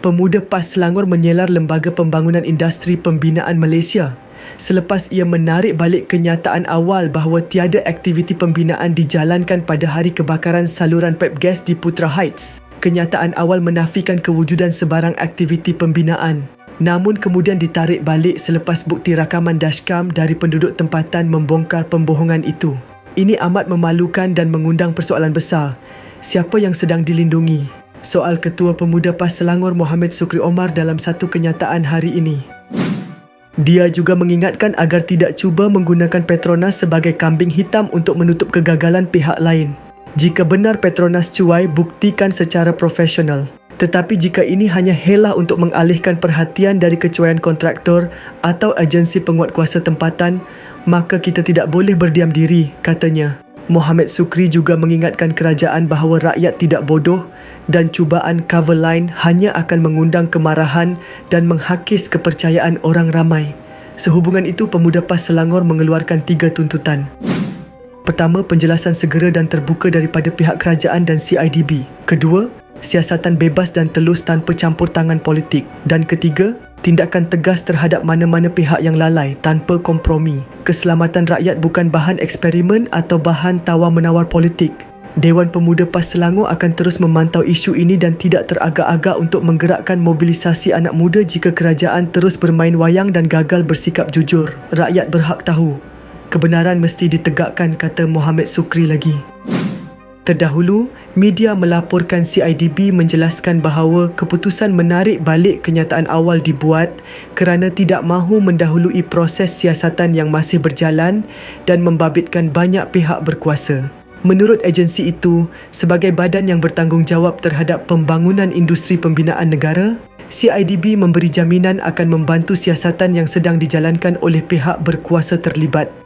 Pemuda PAS Selangor menyelar Lembaga Pembangunan Industri Pembinaan Malaysia selepas ia menarik balik kenyataan awal bahawa tiada aktiviti pembinaan dijalankan pada hari kebakaran saluran pep gas di Putra Heights. Kenyataan awal menafikan kewujudan sebarang aktiviti pembinaan. Namun kemudian ditarik balik selepas bukti rakaman dashcam dari penduduk tempatan membongkar pembohongan itu. Ini amat memalukan dan mengundang persoalan besar. Siapa yang sedang dilindungi? soal Ketua Pemuda PAS Selangor Muhammad Sukri Omar dalam satu kenyataan hari ini. Dia juga mengingatkan agar tidak cuba menggunakan Petronas sebagai kambing hitam untuk menutup kegagalan pihak lain. Jika benar Petronas cuai, buktikan secara profesional. Tetapi jika ini hanya helah untuk mengalihkan perhatian dari kecuaian kontraktor atau agensi penguatkuasa tempatan, maka kita tidak boleh berdiam diri, katanya. Muhammad Sukri juga mengingatkan kerajaan bahawa rakyat tidak bodoh dan cubaan cover line hanya akan mengundang kemarahan dan menghakis kepercayaan orang ramai. Sehubungan itu, Pemuda PAS Selangor mengeluarkan tiga tuntutan. Pertama, penjelasan segera dan terbuka daripada pihak kerajaan dan CIDB. Kedua, siasatan bebas dan telus tanpa campur tangan politik. Dan ketiga, tindakan tegas terhadap mana-mana pihak yang lalai tanpa kompromi. Keselamatan rakyat bukan bahan eksperimen atau bahan tawar-menawar politik. Dewan Pemuda PAS Selangor akan terus memantau isu ini dan tidak teragak-agak untuk menggerakkan mobilisasi anak muda jika kerajaan terus bermain wayang dan gagal bersikap jujur. Rakyat berhak tahu. Kebenaran mesti ditegakkan, kata Muhammad Sukri lagi. Terdahulu, media melaporkan CIDB menjelaskan bahawa keputusan menarik balik kenyataan awal dibuat kerana tidak mahu mendahului proses siasatan yang masih berjalan dan membabitkan banyak pihak berkuasa. Menurut agensi itu, sebagai badan yang bertanggungjawab terhadap pembangunan industri pembinaan negara, CIDB memberi jaminan akan membantu siasatan yang sedang dijalankan oleh pihak berkuasa terlibat.